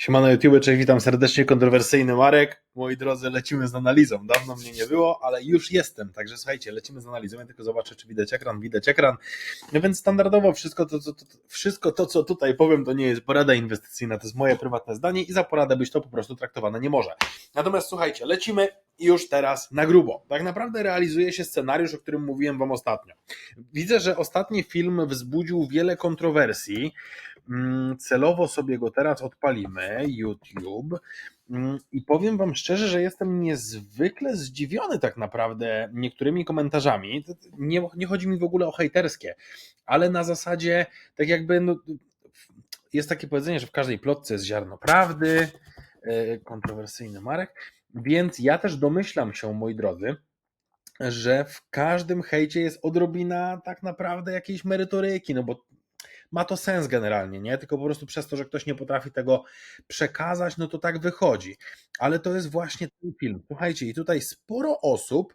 Siemano YouTube, cześć, witam serdecznie, kontrowersyjny Marek. Moi drodzy, lecimy z analizą. Dawno mnie nie było, ale już jestem, także słuchajcie, lecimy z analizą. Ja tylko zobaczę, czy widać ekran, widać ekran. No więc standardowo wszystko to, to, wszystko to, co tutaj powiem, to nie jest porada inwestycyjna, to jest moje prywatne zdanie i za poradę być to po prostu traktowane nie może. Natomiast słuchajcie, lecimy już teraz na grubo. Tak naprawdę realizuje się scenariusz, o którym mówiłem Wam ostatnio. Widzę, że ostatni film wzbudził wiele kontrowersji. Mm, Celowo sobie go teraz odpalimy, YouTube. Mm, I powiem Wam szczerze, że jestem niezwykle zdziwiony tak naprawdę niektórymi komentarzami. Nie, nie chodzi mi w ogóle o hejterskie, ale na zasadzie, tak jakby, no, jest takie powiedzenie, że w każdej plotce jest ziarno prawdy. e, Kontrowersyjny Marek. Więc ja też domyślam się, moi drodzy, że w każdym hejcie jest odrobina tak naprawdę jakiejś merytoryki, no bo ma to sens generalnie, nie? Tylko po prostu przez to, że ktoś nie potrafi tego przekazać, no to tak wychodzi. Ale to jest właśnie ten film. Słuchajcie, i tutaj sporo osób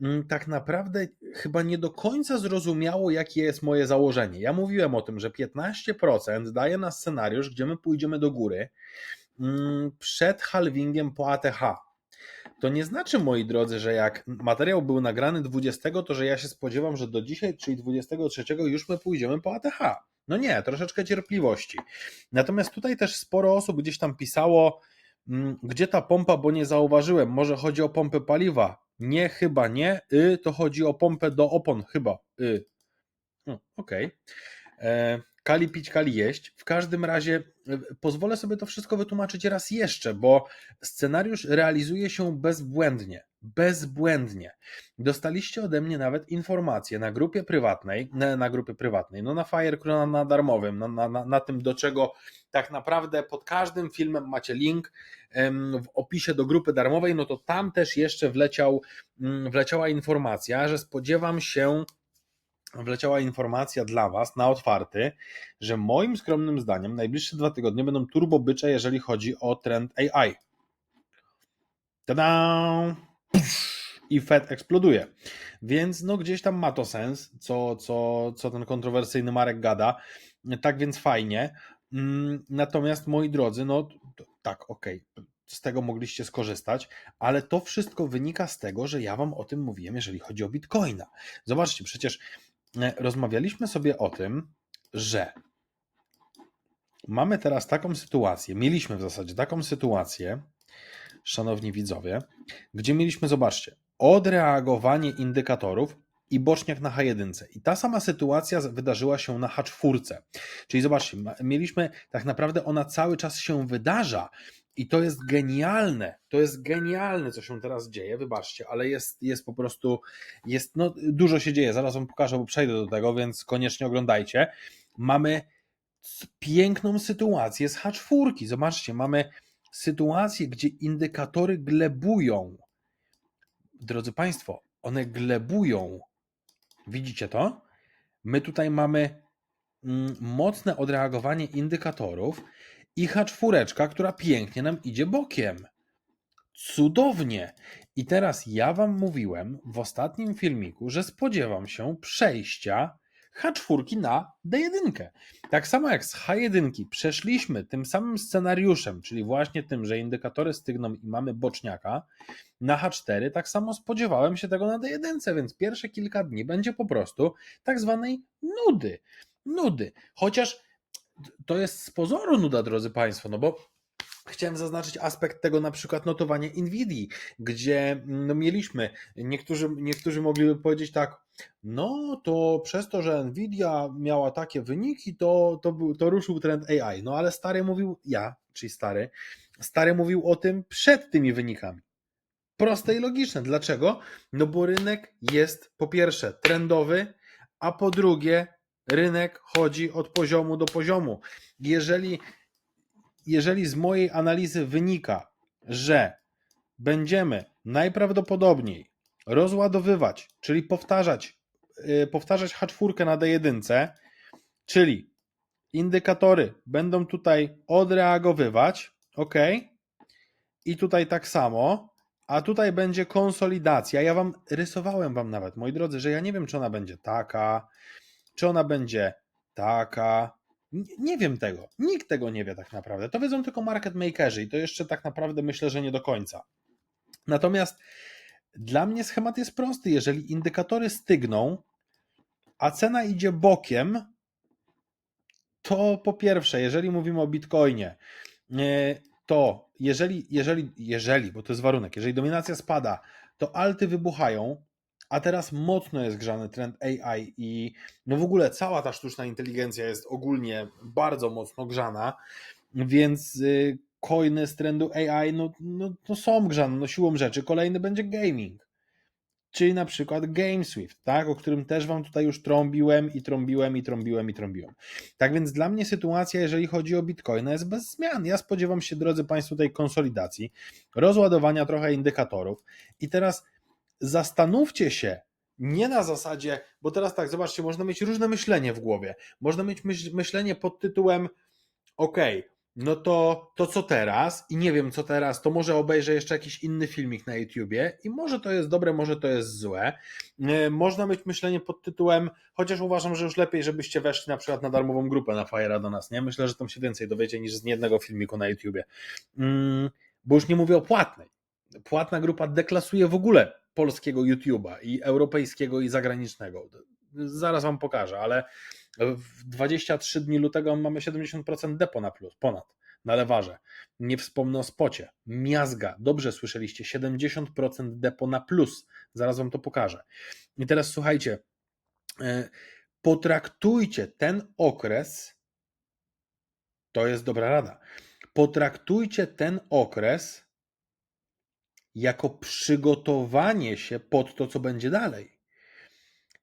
mm, tak naprawdę chyba nie do końca zrozumiało, jakie jest moje założenie. Ja mówiłem o tym, że 15% daje na scenariusz, gdzie my pójdziemy do góry mm, przed halvingiem po ATH. To nie znaczy, moi drodzy, że jak materiał był nagrany 20, to że ja się spodziewam, że do dzisiaj, czyli 23, już my pójdziemy po ATH. No nie, troszeczkę cierpliwości. Natomiast tutaj też sporo osób gdzieś tam pisało, mm, gdzie ta pompa, bo nie zauważyłem. Może chodzi o pompę paliwa? Nie, chyba nie. Y, to chodzi o pompę do opon, chyba. Y. No, Okej. E, Kali pić, kali jeść. W każdym razie e, pozwolę sobie to wszystko wytłumaczyć raz jeszcze, bo scenariusz realizuje się bezbłędnie. Bezbłędnie. Dostaliście ode mnie nawet informacje na grupie prywatnej, na, na grupie prywatnej, no na Firecrew, na, na darmowym, na, na, na, tym, do czego tak naprawdę pod każdym filmem macie link w opisie do grupy darmowej, no to tam też jeszcze wleciał, mm, wleciała informacja, że spodziewam się wleciała informacja dla Was na otwarty, że moim skromnym zdaniem najbliższe dwa tygodnie będą turbo bycze, jeżeli chodzi o trend AI. Tada! I Fed eksploduje. Więc no gdzieś tam ma to sens, co, co, co ten kontrowersyjny Marek gada. Tak więc fajnie. Mm, Natomiast moi drodzy, no tak, okej, z tego mogliście skorzystać, ale to wszystko wynika z tego, że ja wam o tym mówiłem, jeżeli chodzi o Bitcoina. Zobaczcie, przecież rozmawialiśmy sobie o tym, że mamy teraz taką sytuację, mieliśmy w zasadzie taką sytuację, szanowni widzowie, gdzie mieliśmy, zobaczcie, odreagowanie indykatorów i boczniak na H1. I ta sama sytuacja wydarzyła się na H4. Czyli zobaczcie, mieliśmy, tak naprawdę ona cały czas się wydarza i to jest genialne, to jest genialne, co się teraz dzieje, wybaczcie, ale jest, jest po prostu, jest, no dużo się dzieje, zaraz wam pokażę, bo przejdę do tego, więc koniecznie oglądajcie. Mamy piękną sytuację z H4. Zobaczcie, mamy sytuację, gdzie indykatory glebują. Drodzy Państwo, one glebują. Widzicie to? My tutaj mamy mm, mocne odreagowanie indykatorów i H4, która pięknie nam idzie bokiem. Cudownie. I teraz ja Wam mówiłem w ostatnim filmiku, że spodziewam się przejścia H4 na D1. Tak samo jak z H1 przeszliśmy tym samym scenariuszem, czyli właśnie tym, że indykatory stygną i mamy boczniaka, na H4, tak samo spodziewałem się tego na D1, więc pierwsze kilka dni będzie po prostu tak zwanej nudy. Nudy. Chociaż to jest z pozoru nuda, drodzy Państwo, no bo chciałem zaznaczyć aspekt tego na przykład notowania Nvidia, gdzie no, mieliśmy, niektórzy, niektórzy mogliby powiedzieć tak, no to przez to, że Nvidia miała takie wyniki, to, to, to ruszył trend AI. No ale stary mówił, ja, czyli stary, stary mówił o tym przed tymi wynikami. Proste i logiczne. Dlaczego? No bo rynek jest po pierwsze trendowy, a po drugie rynek chodzi od poziomu do poziomu. Jeżeli, jeżeli z mojej analizy wynika, że będziemy najprawdopodobniej rozładowywać, czyli powtarzać, yy, powtarzać H4 na D1, czyli indykatory będą tutaj odreagowywać, ok? I tutaj tak samo, a tutaj będzie konsolidacja. Ja wam rysowałem wam nawet, moi drodzy, że ja nie wiem, czy ona będzie taka, czy ona będzie taka, Nie, wiem tego. Nikt tego nie wie tak naprawdę. To wiedzą tylko market makerzy i to jeszcze tak naprawdę myślę, że nie do końca. Natomiast dla mnie schemat jest prosty. Jeżeli indykatory stygną, a cena idzie bokiem, to po pierwsze, jeżeli mówimy o Bitcoinie, e, to jeżeli, jeżeli, jeżeli, bo to jest warunek, jeżeli dominacja spada, to alty wybuchają, a teraz mocno jest grzany trend AI i no w ogóle cała ta sztuczna inteligencja jest ogólnie bardzo mocno grzana, więc y, coiny z trendu AI no, no, no są grzane, no siłą rzeczy. Kolejny będzie gaming czyli na przykład GameSwift, tak, o którym też Wam tutaj już trąbiłem i trąbiłem i trąbiłem i trąbiłem. Tak więc dla mnie sytuacja, jeżeli chodzi o Bitcoina, jest bez zmian. Ja spodziewam się, drodzy Państwo, tej konsolidacji, rozładowania trochę indykatorów i teraz zastanówcie się, nie na zasadzie, bo teraz tak, zobaczcie, można mieć różne myślenie w głowie. Można mieć myśl, myślenie pod tytułem OK, no to, to co teraz? I nie wiem co teraz, to może obejrzę jeszcze jakiś inny filmik na YouTubie i może to jest dobre, może to jest złe. E, Można mieć myślenie pod tytułem, chociaż uważam, że już lepiej, żebyście weszli na przykład na darmową grupę na Fire'a do nas, nie? Myślę, że tam się więcej dowiecie niż z jednego filmiku na YouTubie. Mm, Bo już nie mówię o płatnej. Płatna grupa deklasuje w ogóle polskiego YouTube'a i europejskiego i zagranicznego. Zaraz wam pokażę, ale w 23 dni lutego mamy 70% depo na plus, ponad, na lewarze. Nie wspomnę o spocie. Miazga, dobrze słyszeliście, 70% depo na plus. Zaraz wam to pokażę. I teraz słuchajcie, e, potraktujcie ten okres, to jest dobra rada, potraktujcie ten okres jako przygotowanie się pod to, co będzie dalej.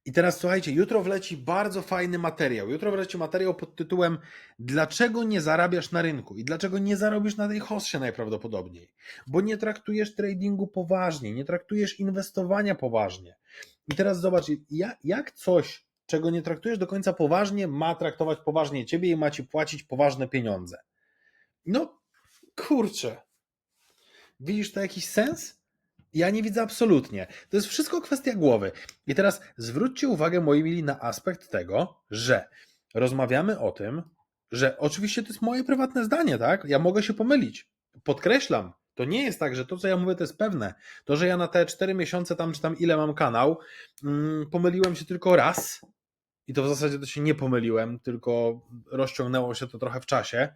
I teraz słuchajcie, jutro wleci bardzo fajny materiał. Jutro wleci materiał pod tytułem Dlaczego nie zarabiasz na rynku i dlaczego nie zarobisz na tej hossie najprawdopodobniej? Bo nie traktujesz tradingu poważnie, nie traktujesz inwestowania poważnie. I teraz zobacz, jak, coś, czego nie traktujesz do końca poważnie, ma traktować poważnie ciebie i ma ci płacić poważne pieniądze. No, kurczę. Widzisz to jakiś sens? Ja nie widzę absolutnie. To jest wszystko kwestia głowy. I teraz zwróćcie uwagę, moi mili, na aspekt tego, że rozmawiamy o tym, że oczywiście to jest moje prywatne zdanie, tak? Ja mogę się pomylić. Podkreślam, to nie jest tak, że to, co ja mówię, to jest pewne. To, że ja na te 4 miesiące tam, czy tam ile mam kanał, mm, pomyliłem się tylko raz. I to w zasadzie to się nie pomyliłem, tylko rozciągnęło się to trochę w czasie.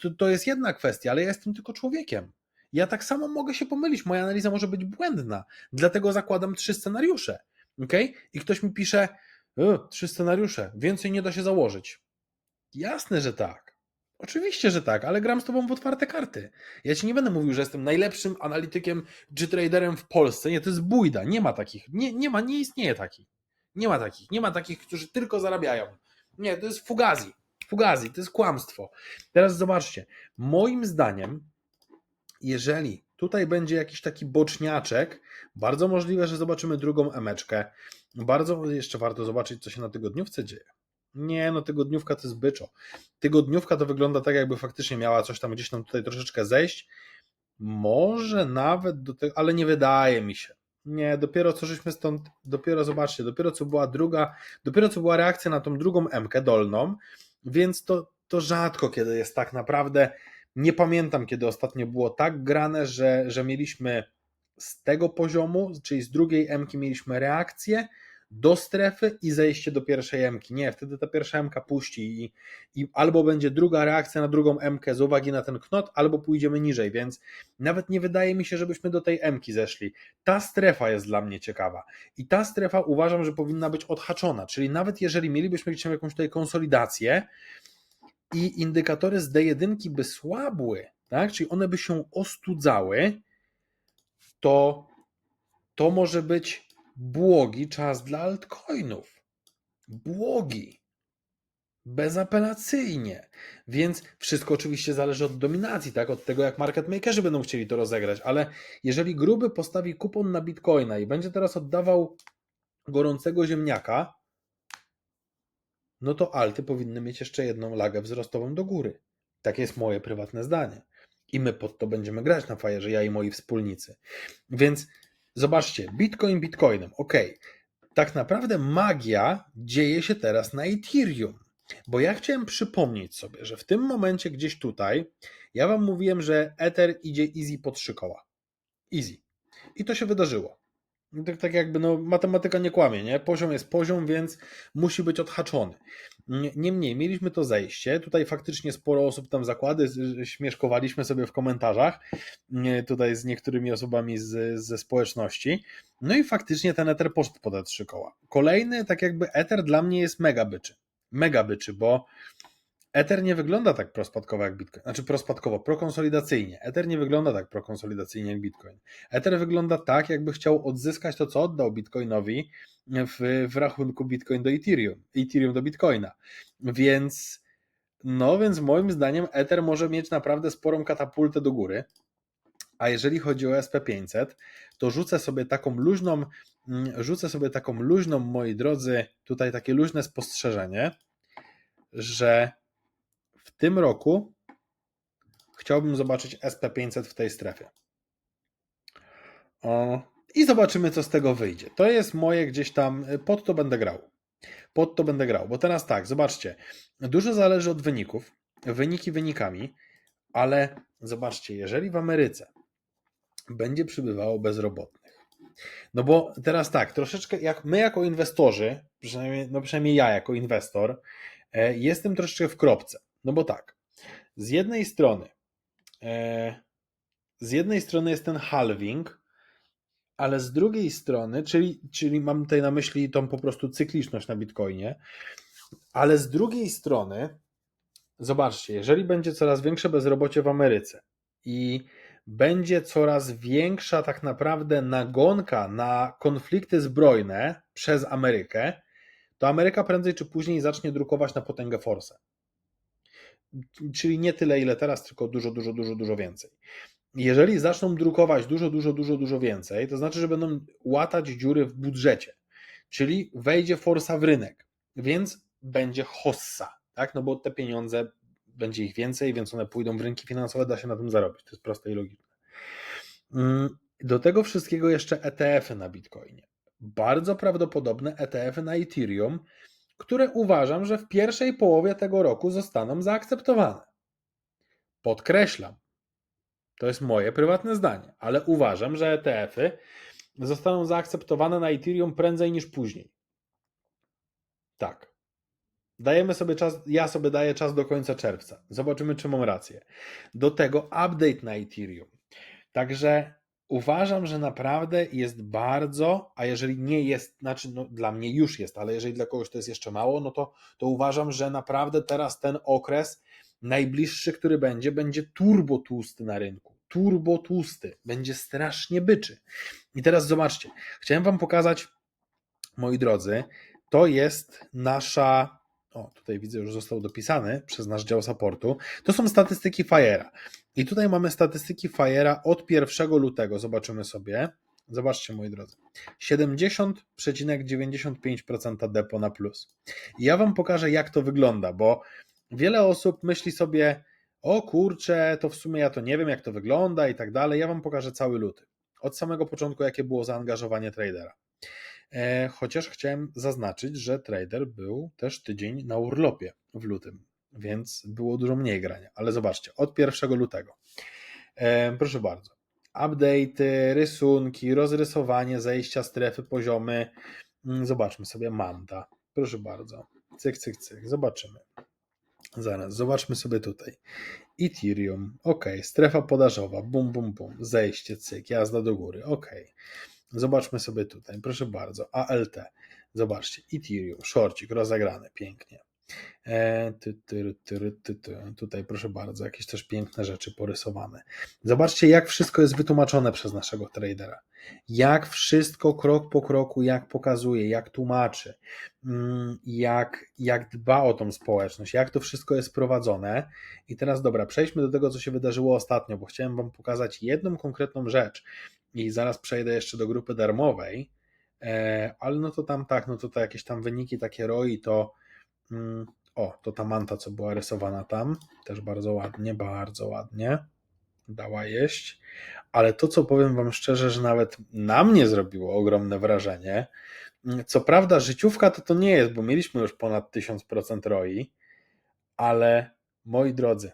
To, to jest jedna kwestia, ale ja jestem tylko człowiekiem. Ja tak samo mogę się pomylić, moja analiza może być błędna, dlatego zakładam trzy scenariusze. Okay? I ktoś mi pisze, "E, trzy scenariusze, więcej nie da się założyć. Jasne, że tak. Oczywiście, że tak, ale gram z tobą w otwarte karty. Ja ci nie będę mówił, że jestem najlepszym analitykiem czy traderem w Polsce. Nie, to jest bójda. Nie ma takich. Nie, nie ma, nie istnieje takich. Nie ma takich. Nie ma takich, którzy tylko zarabiają. Nie, to jest fugazi. Fugazi, to jest kłamstwo. Teraz zobaczcie. Moim zdaniem jeżeli tutaj będzie jakiś taki boczniaczek, bardzo możliwe, że zobaczymy drugą emeczkę. Bardzo jeszcze warto zobaczyć, co się na tygodniówce dzieje. Nie, no tygodniówka to jest byczo. Tygodniówka to wygląda tak, jakby faktycznie miała coś tam gdzieś tam tutaj troszeczkę zejść. Może nawet do tego, ale nie wydaje mi się. Nie, dopiero co żeśmy stąd, dopiero zobaczcie, dopiero co była druga, dopiero co była reakcja na tą drugą emkę dolną, więc to, to rzadko kiedy jest tak naprawdę. Nie pamiętam, kiedy ostatnio było tak grane, że, że mieliśmy z tego poziomu, czyli z drugiej emki mieliśmy reakcję do strefy i zejście do pierwszej emki. Nie, wtedy ta pierwsza emka puści i, i albo będzie druga reakcja na drugą emkę z uwagi na ten knot, albo pójdziemy niżej, więc nawet nie wydaje mi się, żebyśmy do tej emki zeszli. Ta strefa jest dla mnie ciekawa i ta strefa uważam, że powinna być odhaczona, czyli nawet jeżeli mielibyśmy gdzieś jakąś tutaj konsolidację, i indykatory z D1 by słabły, tak? czyli one by się ostudzały, to to może być błogi czas dla altcoinów. Błogi. Bezapelacyjnie. Więc wszystko oczywiście zależy od dominacji, tak? od tego, jak market makerzy będą chcieli to rozegrać, ale jeżeli gruby postawi kupon na bitcoina i będzie teraz oddawał gorącego ziemniaka, no to alty powinny mieć jeszcze jedną lagę wzrostową do góry. Takie jest moje prywatne zdanie. I my pod to będziemy grać na fajerze, ja i moi wspólnicy. Więc zobaczcie, Bitcoin Bitcoinem, ok. Tak naprawdę magia dzieje się teraz na Ethereum. Bo ja chciałem przypomnieć sobie, że w tym momencie gdzieś tutaj ja wam mówiłem, że Ether idzie easy po trzy koła. Easy. I to się wydarzyło. Tak, tak jakby no, matematyka nie kłamie, nie? Poziom jest poziom, więc musi być odhaczony. Niemniej, mieliśmy to zejście. Tutaj faktycznie sporo osób tam zakłady, śmieszkowaliśmy sobie w komentarzach tutaj z niektórymi osobami z, ze społeczności. No i faktycznie ten Ether poszedł pod trzy koła. Kolejny, tak jakby Ether dla mnie jest mega byczy. Mega byczy, bo Ether nie wygląda tak prospadkowo jak Bitcoin. Znaczy prospadkowo, prokonsolidacyjnie. Ether nie wygląda tak prokonsolidacyjnie jak Bitcoin. Ether wygląda tak, jakby chciał odzyskać to, co oddał Bitcoinowi w, w rachunku Bitcoin do Ethereum, Ethereum do Bitcoina. Więc no więc moim zdaniem Ether może mieć naprawdę sporą katapultę do góry. A jeżeli chodzi o SP500, to rzucę sobie taką luźną, mm, rzucę sobie taką luźną, moi drodzy, tutaj takie luźne spostrzeżenie, że tym roku chciałbym zobaczyć SP500 w tej strefie. O, I zobaczymy, co z tego wyjdzie. To jest moje gdzieś tam, pod to będę grał. Pod to będę grał, bo teraz tak, zobaczcie, dużo zależy od wyników, wyniki wynikami, ale zobaczcie, jeżeli w Ameryce będzie przybywało bezrobotnych, no bo teraz tak, troszeczkę jak my jako inwestorzy, przynajmniej, no przynajmniej ja jako inwestor, e, jestem troszeczkę w kropce. No bo tak, z jednej strony, e, z jednej strony jest ten halving, ale z drugiej strony, czyli, czyli mam tutaj na myśli tą po prostu cykliczność na Bitcoinie, ale z drugiej strony, zobaczcie, jeżeli będzie coraz większe bezrobocie w Ameryce i będzie coraz większa tak naprawdę nagonka na konflikty zbrojne przez Amerykę, to Ameryka prędzej czy później zacznie drukować na potęgę force czyli nie tyle, ile teraz, tylko dużo, dużo, dużo, dużo więcej. Jeżeli zaczną drukować dużo, dużo, dużo, dużo więcej, to znaczy, że będą łatać dziury w budżecie, czyli wejdzie forsa w rynek, więc będzie hossa, tak? No bo te pieniądze będzie ich więcej, więc one pójdą w rynki finansowe, da się na tym zarobić. To jest proste i logiczne. Mm, do tego wszystkiego jeszcze ETF-y na Bitcoinie. Bardzo prawdopodobne ETF-y na Ethereum, które uważam, że w pierwszej połowie tego roku zostaną zaakceptowane. Podkreślam, to jest moje prywatne zdanie, ale uważam, że ETF-y zostaną zaakceptowane na Ethereum prędzej niż później. Tak. Dajemy sobie czas, ja sobie daję czas do końca czerwca. Zobaczymy, czy mam rację. Do tego update na Ethereum. Także uważam, że naprawdę jest bardzo, a jeżeli nie jest, znaczy no, dla mnie już jest, ale jeżeli dla kogoś to jest jeszcze mało, no to, to uważam, że naprawdę teraz ten okres najbliższy, który będzie, będzie turbo tłusty na rynku. Turbo tłusty, będzie strasznie byczy. I teraz zobaczcie, chciałem Wam pokazać, moi drodzy, to jest nasza o, tutaj widzę, już został dopisany przez nasz dział supportu, to są statystyki Fire'a. I tutaj mamy statystyki Fire'a od 1 lutego, zobaczymy sobie. Zobaczcie, moi drodzy. 70,95% depo na plus. I ja Wam pokażę, jak to wygląda, bo wiele osób myśli sobie, o kurczę, to w sumie ja to nie wiem, jak to wygląda i tak dalej. Ja Wam pokażę cały luty. Od samego początku, jakie było zaangażowanie tradera. E, chociaż chciałem zaznaczyć, że trader był też tydzień na urlopie w lutym, więc było dużo mniej grania. Ale zobaczcie, od 1 lutego. Proszę bardzo. Update, rysunki, rozrysowanie, zejścia strefy, poziomy. Mm, zobaczmy sobie Manta. Proszę bardzo. Cyk, cyk, cyk. Zobaczymy. Zaraz, zobaczmy sobie tutaj. Ethereum, ok, strefa podażowa, bum, bum, bum, zejście, cyk, jazda do góry, ok. Zobaczmy sobie tutaj, proszę bardzo, ALT. Zobaczcie, Ethereum, shortcik rozegrany, pięknie. E, Tutaj proszę bardzo, jakieś też piękne rzeczy porysowane. Zobaczcie, jak wszystko jest wytłumaczone przez naszego tradera. Jak wszystko krok po kroku, jak pokazuje, jak tłumaczy, mm, jak, jak dba o tą społeczność, jak to wszystko jest prowadzone. I teraz dobra, przejdźmy do tego, co się wydarzyło ostatnio, bo chciałem Wam pokazać jedną konkretną rzecz i zaraz przejdę jeszcze do grupy darmowej, e, ale no to tam tak, no to, to jakieś tam wyniki takie ROI to o, to ta manta, co była rysowana tam, też bardzo ładnie, bardzo ładnie. dała jeść, ale to, co powiem Wam szczerze, że nawet na mnie zrobiło ogromne wrażenie. Co prawda, życiówka to to nie jest, bo mieliśmy już ponad 1000% ROI, ale moi drodzy,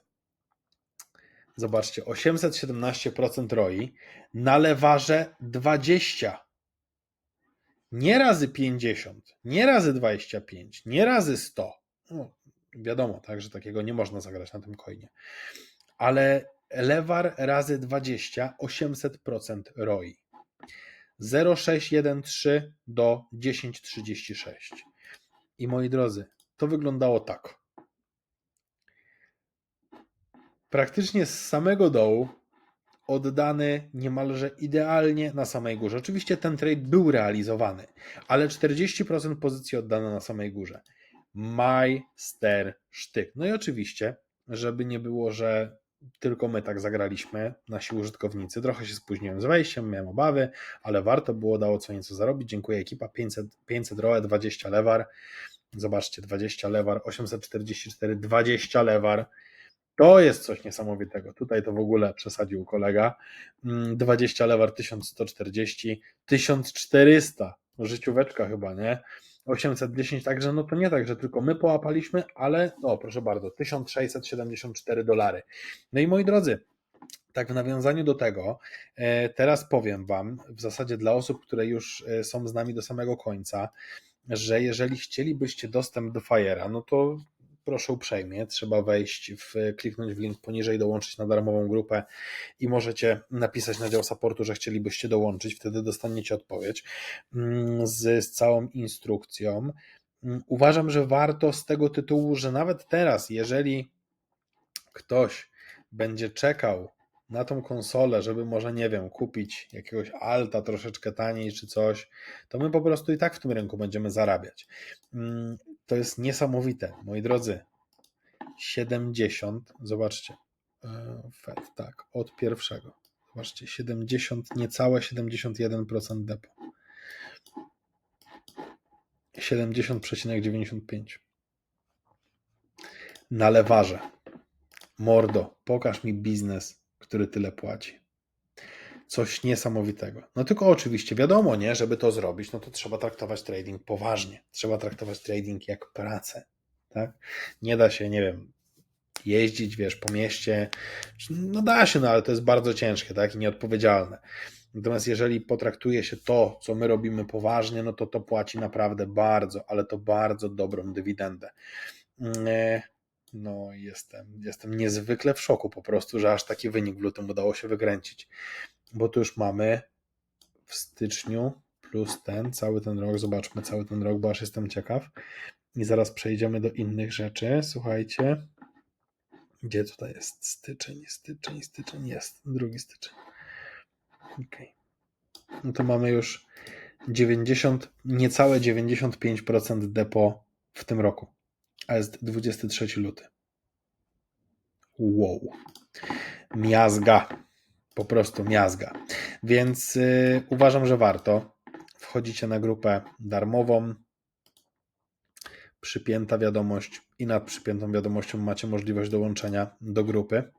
zobaczcie, 817% ROI na lewarze 20. Nie razy 50, nie razy 25, nie razy 100. No, wiadomo, tak, że takiego nie można zagrać na tym coinie. Ale lewar razy 20, 800% ROI. 0,613 do 10,36. I moi drodzy, to wyglądało tak. Praktycznie z samego dołu oddany niemalże idealnie na samej górze. Oczywiście ten trade był realizowany, ale 40% pozycji oddane na samej górze. Majster sztyk. No i oczywiście, żeby nie było, że tylko my tak zagraliśmy, nasi użytkownicy. Trochę się spóźniłem z wejściem, miałem obawy, ale warto było, dało co nieco zarobić. Dziękuję ekipa, 500, 500 ROE, 20 lewar. Zobaczcie, 20 lewar, 844, 20 lewar. To jest coś niesamowitego. Tutaj to w ogóle przesadził kolega. 20 lewar 1140, 1400. Życióweczka chyba, nie? 810, także no to nie tak, że tylko my połapaliśmy, ale no proszę bardzo, 1674 dolary. No i moi drodzy, tak w nawiązaniu do tego, e, teraz powiem Wam, w zasadzie dla osób, które już e, są z nami do samego końca, że jeżeli chcielibyście dostęp do Fire'a, no to proszę uprzejmie, trzeba wejść, w, kliknąć w link poniżej, dołączyć na darmową grupę i możecie napisać na dział supportu, że chcielibyście dołączyć, wtedy dostaniecie odpowiedź mm, z, z całą instrukcją. Mm, Uważam, że warto z tego tytułu, że nawet teraz, jeżeli ktoś będzie czekał na tą konsolę, żeby może, nie wiem, kupić jakiegoś alta troszeczkę taniej czy coś, to my po prostu i tak w tym rynku będziemy zarabiać. To jest niesamowite, moi drodzy. 70, zobaczcie, e, Fed, tak, od pierwszego. Zobaczcie, 70, niecałe 71% depo. 70,95. Na lewarze. Mordo, pokaż mi biznes, który tyle płaci. Coś niesamowitego. No tylko oczywiście wiadomo, nie, żeby to zrobić, no to trzeba traktować trading poważnie. Trzeba traktować trading jak pracę. Tak? Nie da się, nie wiem, jeździć, wiesz, po mieście. No da się, no ale to jest bardzo ciężkie, tak? I nieodpowiedzialne. Natomiast jeżeli potraktuje się to, co my robimy poważnie, no to to płaci naprawdę bardzo, ale to bardzo dobrą dywidendę. Nie, no, jestem, jestem niezwykle w szoku po prostu, że aż taki wynik w lutym udało się wykręcić. Bo tu już mamy w styczniu plus ten, cały ten rok, zobaczmy cały ten rok, bo aż jestem ciekaw. I zaraz przejdziemy do innych rzeczy. Słuchajcie. Gdzie tutaj jest styczeń, styczeń, styczeń? Jest, drugi styczeń. Ok. No to mamy już 90, niecałe 95% depo w tym roku a jest 23 luty. Wow. Miazga. Po prostu miazga. Więc yy, uważam, że warto. Wchodzicie na grupę darmową. Przypięta wiadomość i nad przypiętą wiadomością macie możliwość dołączenia do grupy.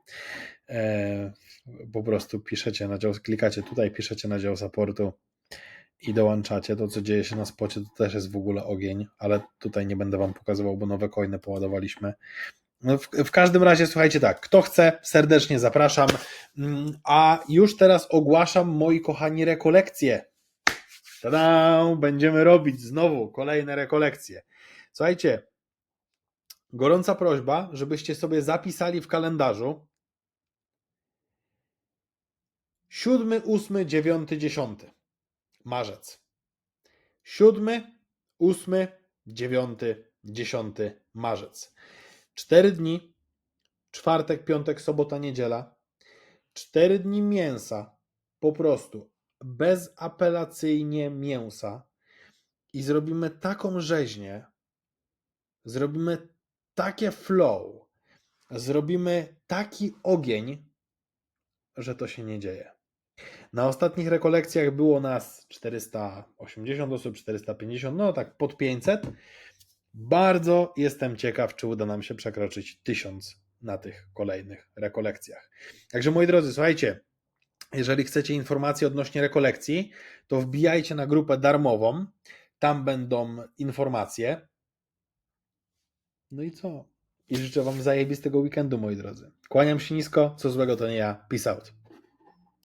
E, po prostu piszecie na dział, klikacie tutaj, piszecie na dział supportu i dołączacie. To, co dzieje się na spocie, to też jest w ogóle ogień, ale tutaj nie będę Wam pokazywał, bo nowe coiny poładowaliśmy. No w, w każdym razie, słuchajcie tak, kto chce, serdecznie zapraszam. Mm, A już teraz ogłaszam, moi kochani, rekolekcje. Tada! Będziemy robić znowu kolejne rekolekcje. Słuchajcie, gorąca prośba, żebyście sobie zapisali w kalendarzu 7, 8, 9, 10 marzec. 7, 8, 9, 10 marzec. Cztery dni, czwartek, piątek, sobota, niedziela. Cztery dni mięsa, po prostu bezapelacyjnie mięsa i zrobimy taką rzeźnię, zrobimy takie flow, zrobimy taki ogień, że to się nie dzieje. Na ostatnich rekolekcjach było nas 480 osób, 450, no tak pod 500. Bardzo jestem ciekaw, czy uda nam się przekroczyć 1000 na tych kolejnych rekolekcjach. Także moi drodzy, słuchajcie, jeżeli chcecie informacje odnośnie rekolekcji, to wbijajcie na grupę darmową. Tam będą informacje. No i co? I życzę Wam zajebistego weekendu, moi drodzy. Kłaniam się nisko, co złego to nie ja. Peace out.